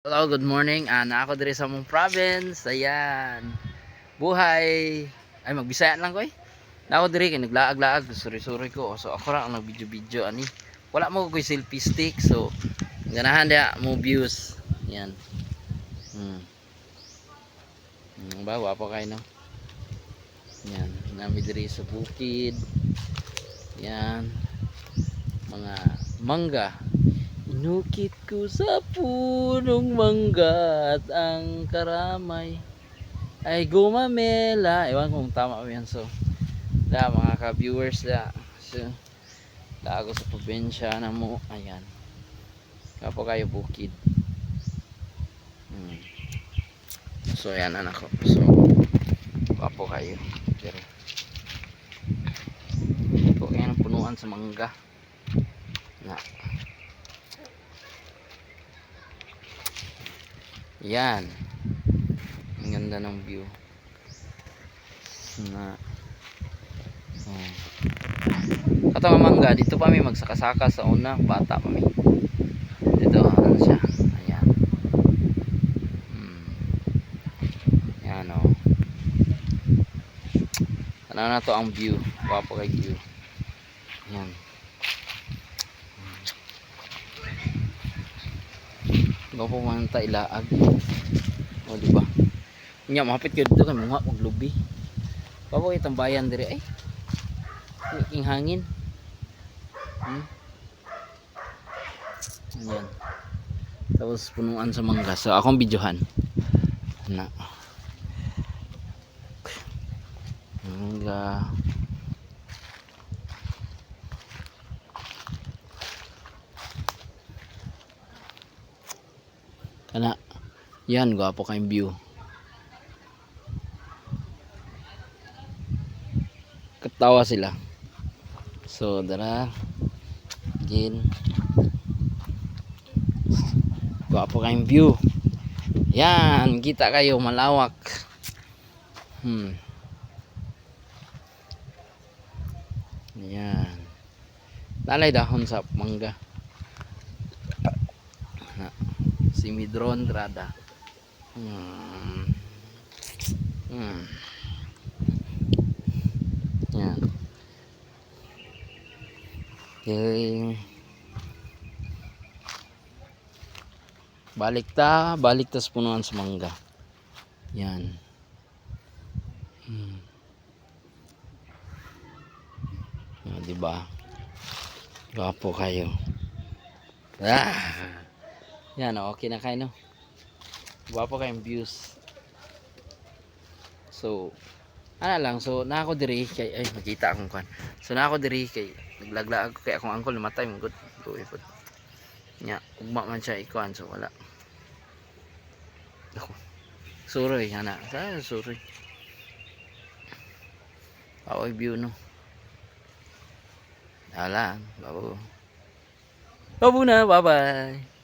Hello, good morning. Ah, na ako diri sa mong province. Ayan. Buhay. Ay magbisaya lang ko eh. Na ako diri kay naglaag-laag, suri-suri ko. So ako ra ang nag-video-video ani. Wala mo ko selfie stick. So ganahan dia mo views. Yan. Hmm. Hmm, ba wapo kay no. Yan, nami diri sa bukid. Yan. Mga mangga. Inukit ko sa punong mangga at ang karamay ay gumamela. Ewan kung tama ba yan. So, da, mga ka-viewers da. So, ako sa probinsya na mo. Ayan. Kapo kayo bukid. Hmm. So, ayan anak ko. So, kapo kayo. Pero, ito kayo ng punuan sa mangga. Na, Yan. Ang ganda ng view. Na. Oh. Kato nga mangga, dito pa may magsakasaka sa una, bata pa may. Dito, ano siya? Ayan. Hmm. Yan. Oh. Ano na to ang view. Wapo kay view. Yan. Ikaw po man ta ilaag. O di ba? Nya mahapit gyud dito kay mga paglubi. Papo itong bayan dire ay. Ing hangin. Hmm? Ayan. Tapos punuan sa mangga. So akong videohan. Na. Mangga. Kana. Yan, gwapo kayong view. Katawa sila. So, dara. Again. Gwapo kayong view. Yan, kita kayo malawak. Hmm. Yan. Nalay dahon sa mangga. Na si Midron Trada. Hmm. Hmm. Yan. Okay. Balik ta, balik ta sa punuan sa mangga. Yan. Hmm. Ah, di ba? Gwapo kayo. Ah! Yan, oh, okay na kayo, no? Gwapo kayong views. So, ano lang, so, na ako diri, kay, ay, makita akong kan. So, na ako diri, kay, naglaglaag ko, kay akong uncle, namatay, good, good, good. Nya, ugma man siya, ikuan, so, wala. Ako, suroy, ana, sa, suroy. Aoy view, no? Wala, babo. Babo na, bye-bye.